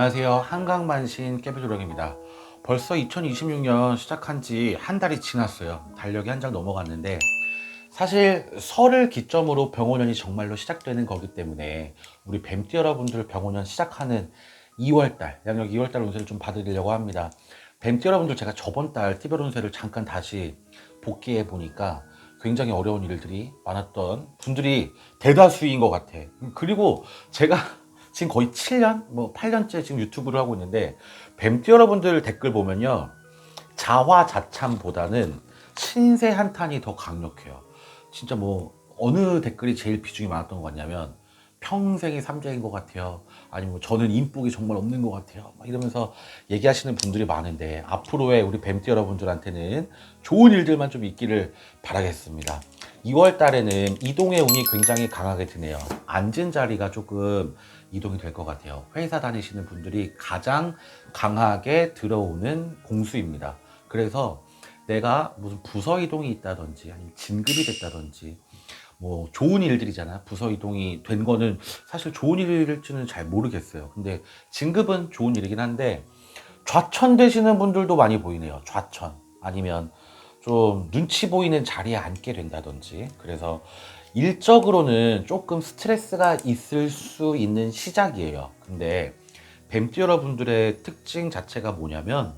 안녕하세요. 한강만신 깨비조령입니다. 벌써 2026년 시작한 지 한 달이 지났어요. 달력이 한 장 넘어갔는데 사실 설을 기점으로 병원년이 정말로 시작되는 거기 때문에 우리 뱀띠 여러분들 병원년 시작하는 2월달, 양력 2월달 운세를 좀 봐드리려고 합니다. 뱀띠 여러분들 제가 저번 달 티별 운세를 잠깐 다시 복귀해 보니까 굉장히 어려운 일들이 많았던 분들이 대다수인 것 같아. 그리고 제가 지금 거의 7년, 뭐 8년째 지금 유튜브를 하고 있는데 뱀띠 여러분들 댓글 보면요. 자화자찬보다는 신세 한탄이 더 강력해요. 진짜 뭐 어느 댓글이 제일 비중이 많았던 것 같냐면 평생이 삼재인 것 같아요. 아니면 뭐 저는 인복이 정말 없는 것 같아요. 막 이러면서 얘기하시는 분들이 많은데 앞으로의 우리 뱀띠 여러분들한테는 좋은 일들만 좀 있기를 바라겠습니다. 2월 달에는 이동의 운이 굉장히 강하게 드네요. 앉은 자리가 조금 이동이 될 것 같아요. 회사 다니시는 분들이 가장 강하게 들어오는 공수입니다. 그래서 내가 무슨 부서 이동이 있다든지 아니면 진급이 됐다든지 뭐 좋은 일들이잖아. 부서 이동이 된 거는 사실 좋은 일일지는 잘 모르겠어요. 근데 진급은 좋은 일이긴 한데 좌천 되시는 분들도 많이 보이네요. 좌천 아니면 좀 눈치 보이는 자리에 앉게 된다든지 그래서 일적으로는 조금 스트레스가 있을 수 있는 시작이에요. 근데 뱀띠 여러분들의 특징 자체가 뭐냐면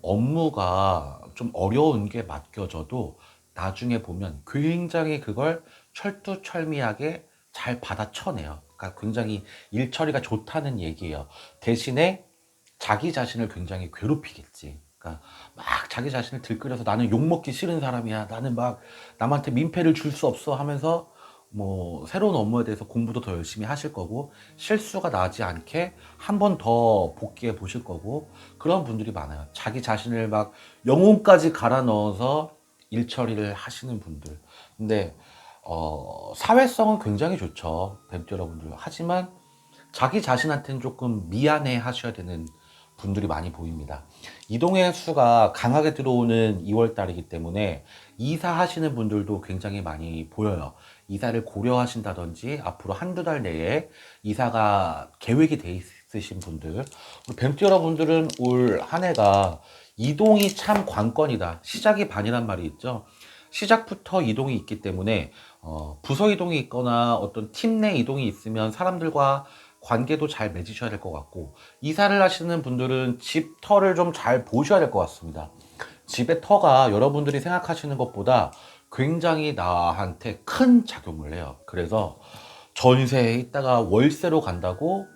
업무가 좀 어려운 게 맡겨져도 나중에 보면 굉장히 그걸 철두철미하게 잘 받아쳐내요. 그러니까 굉장히 일 처리가 좋다는 얘기예요. 대신에 자기 자신을 굉장히 괴롭히겠지. 그러니까 막 자기 자신을 들끓여서 나는 욕 먹기 싫은 사람이야. 나는 막 남한테 민폐를 줄 수 없어 하면서 뭐 새로운 업무에 대해서 공부도 더 열심히 하실 거고 실수가 나지 않게 한 번 더 복귀해 보실 거고 그런 분들이 많아요. 자기 자신을 막 영혼까지 갈아 넣어서 일 처리를 하시는 분들. 근데 어, 사회성은 굉장히 좋죠. 뱀띠 여러분들. 하지만 자기 자신한테는 조금 미안해 하셔야 되는 분들이 많이 보입니다. 이동의 수가 강하게 들어오는 2월 달이기 때문에 이사하시는 분들도 굉장히 많이 보여요. 이사를 고려하신다든지 앞으로 한두 달 내에 이사가 계획이 돼 있으신 분들, 뱀띠 여러분들은 올 한 해가 이동이 참 관건이다. 시작이 반이란 말이 있죠. 시작부터 이동이 있기 때문에 어, 부서 이동이 있거나 어떤 팀 내 이동이 있으면 사람들과 관계도 잘 맺으셔야 될 것 같고 이사를 하시는 분들은 집 터를 좀 잘 보셔야 될 것 같습니다. 집의 터가 여러분들이 생각하시는 것보다 굉장히 나한테 큰 작용을 해요. 그래서 전세에 있다가 월세로 간다고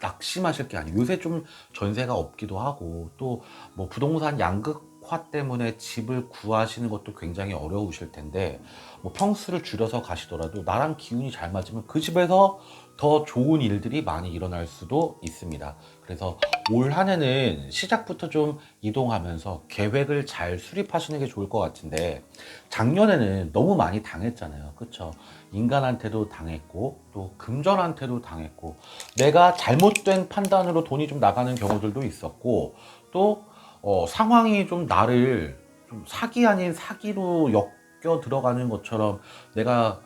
낙심하실 게 아니에요. 요새 좀 전세가 없기도 하고 또 뭐 부동산 양극화 때문에 집을 구하시는 것도 굉장히 어려우실 텐데 뭐 평수를 줄여서 가시더라도 나랑 기운이 잘 맞으면 그 집에서 더 좋은 일들이 많이 일어날 수도 있습니다. 그래서 올 한 해는 시작부터 좀 이동하면서 계획을 잘 수립하시는 게 좋을 것 같은데 작년에는 너무 많이 당했잖아요. 그쵸? 인간한테도 당했고 또 금전한테도 당했고 내가 잘못된 판단으로 돈이 좀 나가는 경우들도 있었고 또 어, 상황이 좀 나를 좀 사기 아닌 사기로 엮여 들어가는 것처럼 내가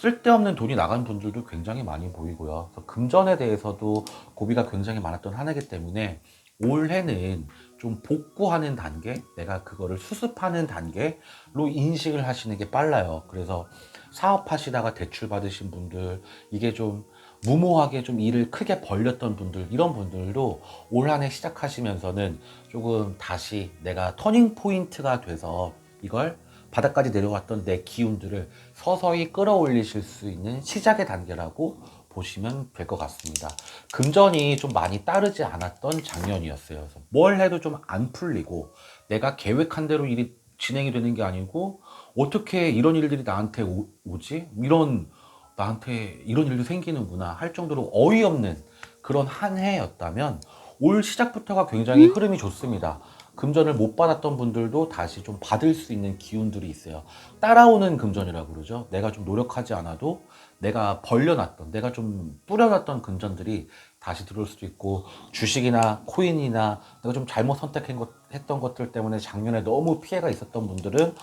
쓸데없는 돈이 나간 분들도 굉장히 많이 보이고요. 금전에 대해서도 고비가 굉장히 많았던 한 해기 때문에 올해는 좀 복구하는 단계, 내가 그거를 수습하는 단계로 인식을 하시는 게 빨라요. 그래서 사업하시다가 대출 받으신 분들, 이게 좀 무모하게 좀 일을 크게 벌렸던 분들, 이런 분들도 올 한 해 시작하시면서는 조금 다시 내가 터닝 포인트가 돼서 이걸 바닥까지 내려왔던 내 기운들을 서서히 끌어올리실 수 있는 시작의 단계라고 보시면 될 것 같습니다. 금전이 좀 많이 따르지 않았던 작년이었어요. 뭘 해도 좀 안 풀리고 내가 계획한 대로 일이 진행이 되는 게 아니고 어떻게 이런 일들이 나한테 오, 오지? 이런 나한테 이런 일도 생기는구나 할 정도로 어이없는 그런 한 해였다면 올 시작부터가 굉장히 흐름이 좋습니다. 금전을 못 받았던 분들도 다시 좀 받을 수 있는 기운들이 있어요. 따라오는 금전이라고 그러죠. 내가 좀 노력하지 않아도 내가 벌려놨던, 내가 좀 뿌려놨던 금전들이 다시 들어올 수도 있고 주식이나 코인이나 내가 좀 잘못 선택한 것, 했던 것들 때문에 작년에 너무 피해가 있었던 분들은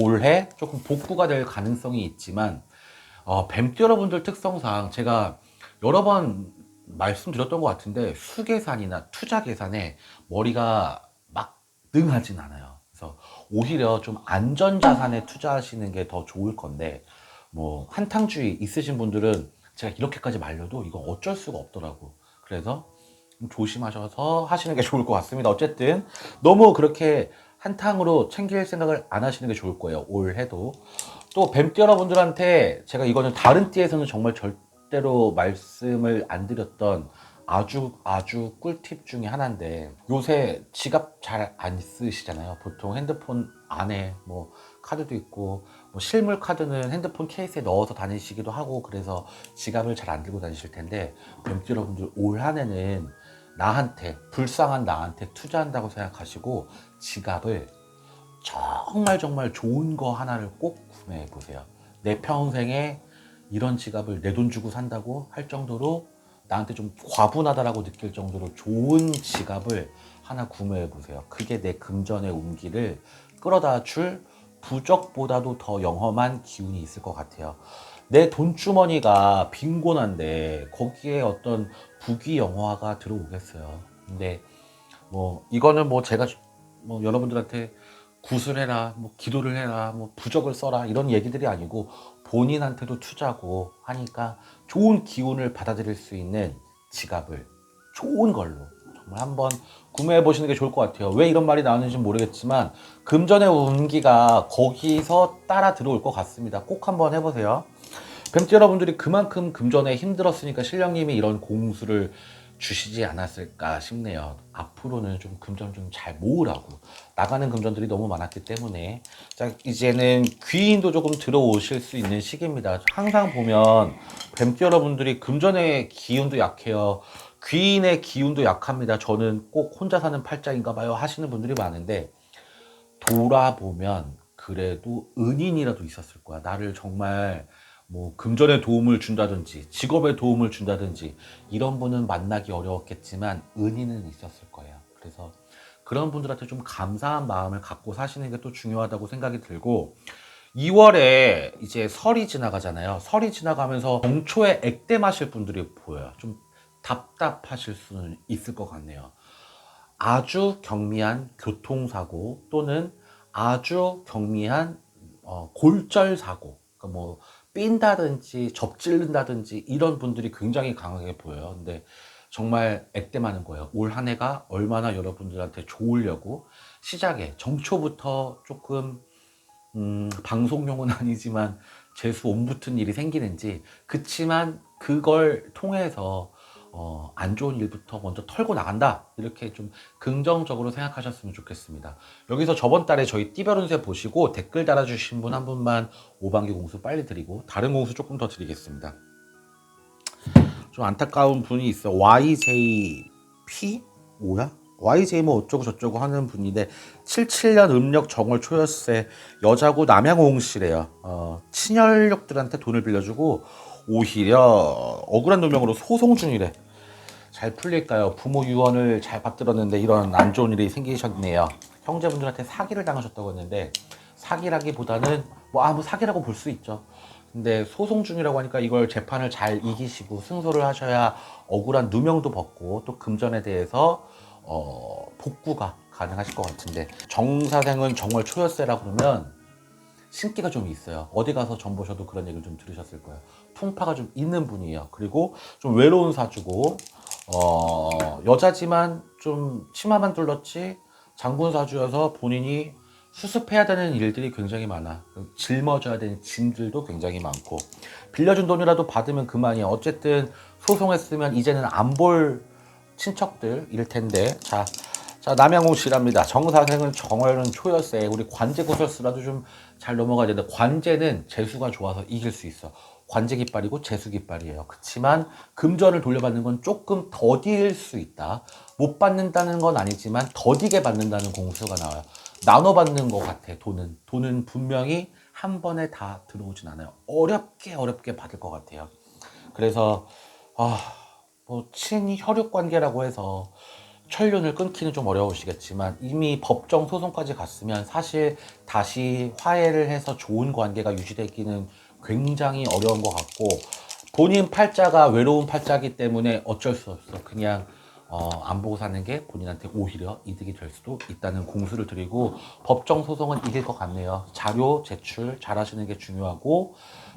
올해 조금 복구가 될 가능성이 있지만 어, 뱀띠 여러분들 특성상 제가 여러 번 말씀드렸던 것 같은데 수계산이나 투자 계산에 머리가 막 능하진 않아요. 그래서 오히려 좀 안전자산에 투자하시는 게 더 좋을 건데 뭐 한탕주의 있으신 분들은 제가 이렇게까지 말려도 이거 어쩔 수가 없더라고. 그래서 좀 조심하셔서 하시는 게 좋을 것 같습니다. 어쨌든 너무 그렇게 한탕으로 챙길 생각을 안 하시는 게 좋을 거예요. 올 해도. 또 뱀띠 여러분들한테 제가 이거는 다른 띠에서는 정말 절대로 말씀을 안 드렸던 아주 아주 꿀팁 중에 하나인데 요새 지갑 잘 안 쓰시잖아요. 보통 핸드폰 안에 뭐 카드도 있고 뭐 실물 카드는 핸드폰 케이스에 넣어서 다니시기도 하고 그래서 지갑을 잘 안 들고 다니실 텐데 뱀띠 여러분들 올 한해는 나한테 불쌍한 나한테 투자한다고 생각하시고 지갑을 정말 정말 좋은 거 하나를 꼭 구매해 보세요. 내 평생에 이런 지갑을 내 돈 주고 산다고 할 정도로 나한테 좀 과분하다라고 느낄 정도로 좋은 지갑을 하나 구매해 보세요. 그게 내 금전의 운기를 끌어다 줄 부적보다도 더 영험한 기운이 있을 것 같아요. 내 돈주머니가 빈곤한데 거기에 어떤 부귀 영화가 들어오겠어요. 근데 뭐 이거는 뭐 제가 뭐 여러분들한테 구슬해라, 뭐 기도를 해라, 뭐 부적을 써라 이런 얘기들이 아니고 본인한테도 투자고 하니까 좋은 기운을 받아들일 수 있는 지갑을 좋은 걸로 정말 한번 구매해 보시는 게 좋을 것 같아요. 왜 이런 말이 나오는지 모르겠지만 금전의 운기가 거기서 따라 들어올 것 같습니다. 꼭 한번 해보세요. 뱀띠 여러분들이 그만큼 금전에 힘들었으니까 신령님이 이런 공수를 주시지 않았을까 싶네요. 앞으로는 좀 금전 좀 잘 모으라고 나가는 금전들이 너무 많았기 때문에 자 이제는 귀인도 조금 들어오실 수 있는 시기입니다. 항상 보면 뱀띠 여러분들이 금전의 기운도 약해요. 귀인의 기운도 약합니다. 저는 꼭 혼자 사는 팔자인가 봐요 하시는 분들이 많은데 돌아보면 그래도 은인이라도 있었을 거야. 나를 정말 뭐 금전에 도움을 준다든지 직업에 도움을 준다든지 이런 분은 만나기 어려웠겠지만 은인은 있었을 거예요. 그래서 그런 분들한테 좀 감사한 마음을 갖고 사시는 게 또 중요하다고 생각이 들고 2월에 이제 설이 지나가잖아요. 설이 지나가면서 정초에 액땜하실 분들이 보여요. 좀 답답하실 수는 있을 것 같네요. 아주 경미한 교통사고 또는 아주 경미한 어, 골절사고 그러니까 뭐 삔다든지 접질른다든지 이런 분들이 굉장히 강하게 보여요. 근데 정말 액땜하는 거예요. 올 한 해가 얼마나 여러분들한테 좋으려고 시작에 정초부터 조금 음, 방송용은 아니지만 재수 옴 붙은 일이 생기는지 그치만 그걸 통해서 어, 안 좋은 일부터 먼저 털고 나간다. 이렇게 좀 긍정적으로 생각하셨으면 좋겠습니다. 여기서 저번 달에 저희 띠별운세 보시고 댓글 달아주신 분 한 분만 오반기 공수 빨리 드리고 다른 공수 조금 더 드리겠습니다. 좀 안타까운 분이 있어 YJP 뭐야? YJ 뭐 어쩌고 저쩌고 하는 분인데 77년 음력 정월 초였세 여자고 남양옹씨래요. 어, 친혈력들한테 돈을 빌려주고 오히려 억울한 누명으로 소송 중이래. 잘 풀릴까요? 부모 유언을 잘 받들었는데 이런 안 좋은 일이 생기셨네요. 형제분들한테 사기를 당하셨다고 했는데 사기라기보다는 뭐 아무 뭐 사기라고 볼 수 있죠. 근데 소송 중이라고 하니까 이걸 재판을 잘 이기시고 승소를 하셔야 억울한 누명도 벗고 또 금전에 대해서 어, 복구가 가능하실 것 같은데 정사생은 정월 초였세라 그러면 신기가 좀 있어요. 어디 가서 전 보셔도 그런 얘기를 좀 들으셨을 거예요. 풍파가 좀 있는 분이에요. 그리고 좀 외로운 사주고, 어, 여자지만 좀 치마만 둘렀지 장군 사주여서 본인이 수습해야 되는 일들이 굉장히 많아. 짊어져야 되는 짐들도 굉장히 많고. 빌려준 돈이라도 받으면 그만이야. 어쨌든 소송했으면 이제는 안 볼 친척들일 텐데. 자, 자, 남양호 씨랍니다. 정사생은 정월은 초여세. 우리 관제 구설수라도 좀 잘 넘어가야 되는데, 관제는 재수가 좋아서 이길 수 있어. 관제 깃발이고 재수 깃발이에요. 그렇지만 금전을 돌려받는 건 조금 더딜 수 있다. 못 받는다는 건 아니지만 더디게 받는다는 공수가 나와요. 나눠 받는 것 같아. 돈은 돈은 분명히 한 번에 다 들어오진 않아요. 어렵게 어렵게 받을 것 같아요. 그래서 아 뭐 친혈육 관계라고 해서 철륜을 끊기는 좀 어려우시겠지만 이미 법정 소송까지 갔으면 사실 다시 화해를 해서 좋은 관계가 유지되기는 굉장히 어려운 것 같고 본인 팔자가 외로운 팔자기 때문에 어쩔 수 없어. 그냥 어, 안 보고 사는 게 본인한테 오히려 이득이 될 수도 있다는 공수를 드리고 법정 소송은 이길 것 같네요. 자료 제출 잘 하시는 게 중요하고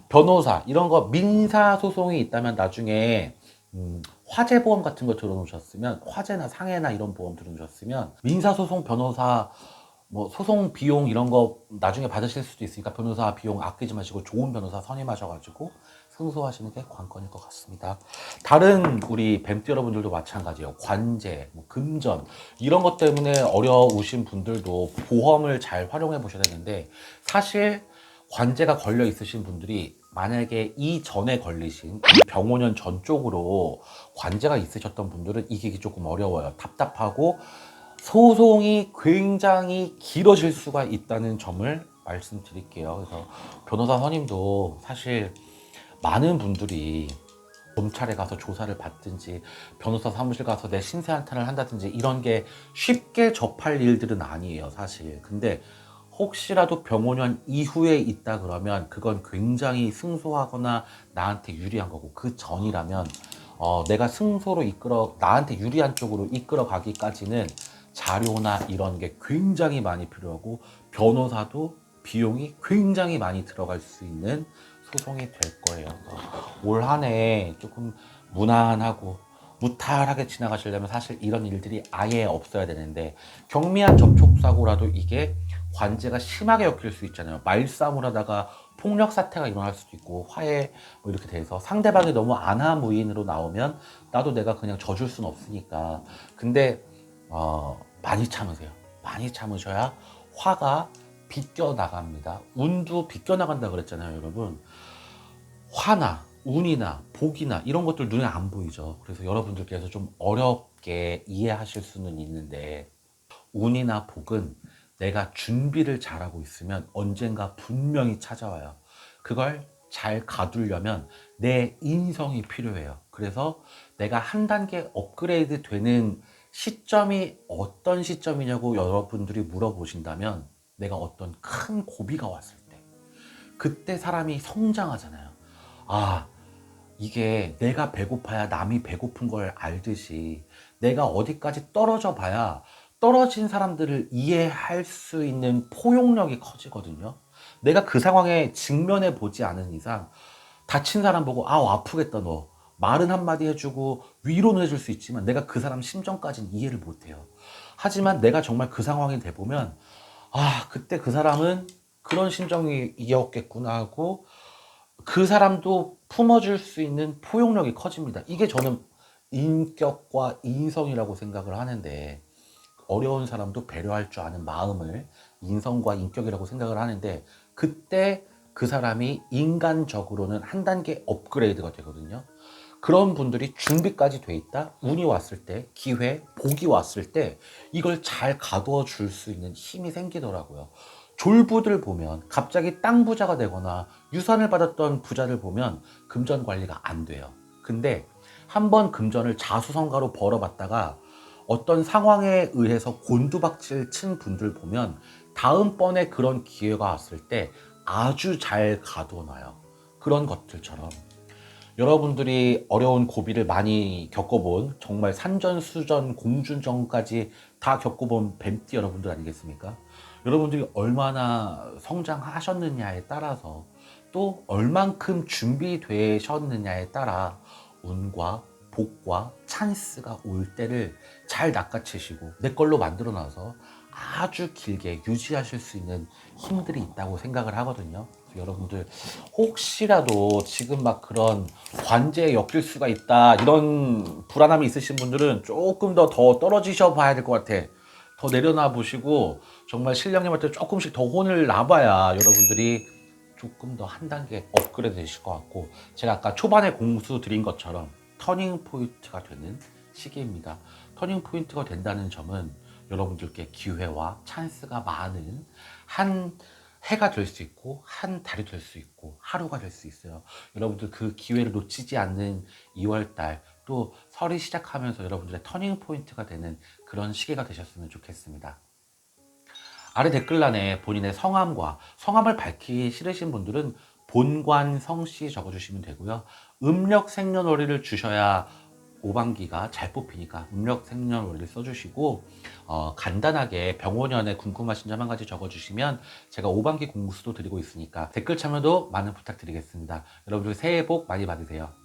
변호사 이런 거 민사 소송이 있다면 나중에 음, 화재 보험 같은 거 들어놓으셨으면 화재나 상해나 이런 보험 들어놓으셨으면 민사 소송 변호사 뭐 소송 비용 이런 거 나중에 받으실 수도 있으니까 변호사 비용 아끼지 마시고 좋은 변호사 선임하셔가지고 승소하시는 게 관건일 것 같습니다. 다른 우리 뱀띠 여러분들도 마찬가지예요. 관제, 뭐 금전 이런 것 때문에 어려우신 분들도 보험을 잘 활용해 보셔야 되는데 사실 관제가 걸려 있으신 분들이 만약에 이 전에 걸리신 이 병원년 전쪽으로 관제가 있으셨던 분들은 이기기 조금 어려워요. 답답하고 소송이 굉장히 길어질 수가 있다는 점을 말씀드릴게요. 그래서 변호사 선임도 사실 많은 분들이 검찰에 가서 조사를 받든지 변호사 사무실 가서 내 신세 한탄을 한다든지 이런 게 쉽게 접할 일들은 아니에요, 사실. 근데 혹시라도 병원년 이후에 있다 그러면 그건 굉장히 승소하거나 나한테 유리한 거고 그 전이라면 어, 내가 승소로 이끌어 나한테 유리한 쪽으로 이끌어 가기까지는 자료나 이런 게 굉장히 많이 필요하고 변호사도 비용이 굉장히 많이 들어갈 수 있는 소송이 될 거예요. 올 한 해 조금 무난하고 무탈하게 지나가시려면 사실 이런 일들이 아예 없어야 되는데 경미한 접촉사고라도 이게 관제가 심하게 엮일 수 있잖아요. 말싸움을 하다가 폭력 사태가 일어날 수도 있고 화해 뭐 이렇게 돼서 상대방이 너무 안하무인으로 나오면 나도 내가 그냥 져줄 수는 없으니까 근데 어, 많이 참으세요. 많이 참으셔야 화가 비껴 나갑니다. 운도 비껴 나간다 그랬잖아요, 여러분. 화나 운이나 복이나 이런 것들 눈에 안 보이죠. 그래서 여러분들께서 좀 어렵게 이해하실 수는 있는데 운이나 복은 내가 준비를 잘하고 있으면 언젠가 분명히 찾아와요. 그걸 잘 가두려면 내 인성이 필요해요. 그래서 내가 한 단계 업그레이드 되는 시점이 어떤 시점이냐고 여러분들이 물어보신다면 내가 어떤 큰 고비가 왔을 때 그때 사람이 성장하잖아요. 아, 이게 내가 배고파야 남이 배고픈 걸 알듯이 내가 어디까지 떨어져 봐야 떨어진 사람들을 이해할 수 있는 포용력이 커지거든요. 내가 그 상황에 직면해 보지 않은 이상 다친 사람 보고 아우 아프겠다 너 말은 한마디 해주고 위로는 해줄 수 있지만 내가 그 사람 심정까지는 이해를 못해요. 하지만 내가 정말 그 상황이 돼보면 아 그때 그 사람은 그런 심정이었겠구나 하고 그 사람도 품어줄 수 있는 포용력이 커집니다. 이게 저는 인격과 인성이라고 생각을 하는데 어려운 사람도 배려할 줄 아는 마음을 인성과 인격이라고 생각을 하는데 그때 그 사람이 인간적으로는 한 단계 업그레이드가 되거든요. 그런 분들이 준비까지 돼 있다. 운이 왔을 때, 기회, 복이 왔을 때 이걸 잘 가두어 줄 수 있는 힘이 생기더라고요. 졸부들 보면 갑자기 땅 부자가 되거나 유산을 받았던 부자를 보면 금전 관리가 안 돼요. 근데 한번 금전을 자수성가로 벌어봤다가 어떤 상황에 의해서 곤두박질 친 분들 보면 다음번에 그런 기회가 왔을 때 아주 잘 가두어 놔요. 그런 것들처럼 여러분들이 어려운 고비를 많이 겪어본 정말 산전수전 공준전까지 다 겪어본 뱀띠 여러분들 아니겠습니까? 여러분들이 얼마나 성장하셨느냐에 따라서 또 얼만큼 준비되셨느냐에 따라 운과 복과 찬스가 올 때를 잘 낚아채시고 내 걸로 만들어 놔서 아주 길게 유지하실 수 있는 힘들이 있다고 생각을 하거든요. 여러분들 혹시라도 지금 막 그런 관제에 엮일 수가 있다 이런 불안함이 있으신 분들은 조금 더 더 떨어지셔 봐야 될 것 같아. 더 내려놔 보시고 정말 신령님한테 조금씩 더 혼을 나봐야 여러분들이 조금 더 한 단계 업그레이드 되실 것 같고 제가 아까 초반에 공수 드린 것처럼 터닝 포인트가 되는 시기입니다. 터닝 포인트가 된다는 점은 여러분들께 기회와 찬스가 많은 한 해가 될 수 있고 한 달이 될 수 있고 하루가 될 수 있어요. 여러분들 그 기회를 놓치지 않는 2월 달또 설이 시작하면서 여러분들의 터닝 포인트가 되는 그런 시기가 되셨으면 좋겠습니다. 아래 댓글란에 본인의 성함과 성함을 밝히기 싫으신 분들은 본관 성 씨 적어주시면 되고요. 음력 생년월일을 주셔야 5반기가 잘 뽑히니까 음력 생년월일 써주시고 어, 간단하게 병원연에 궁금하신 점 한 가지 적어주시면 제가 5반기 공부수도 드리고 있으니까 댓글 참여도 많은 부탁드리겠습니다. 여러분들 새해 복 많이 받으세요.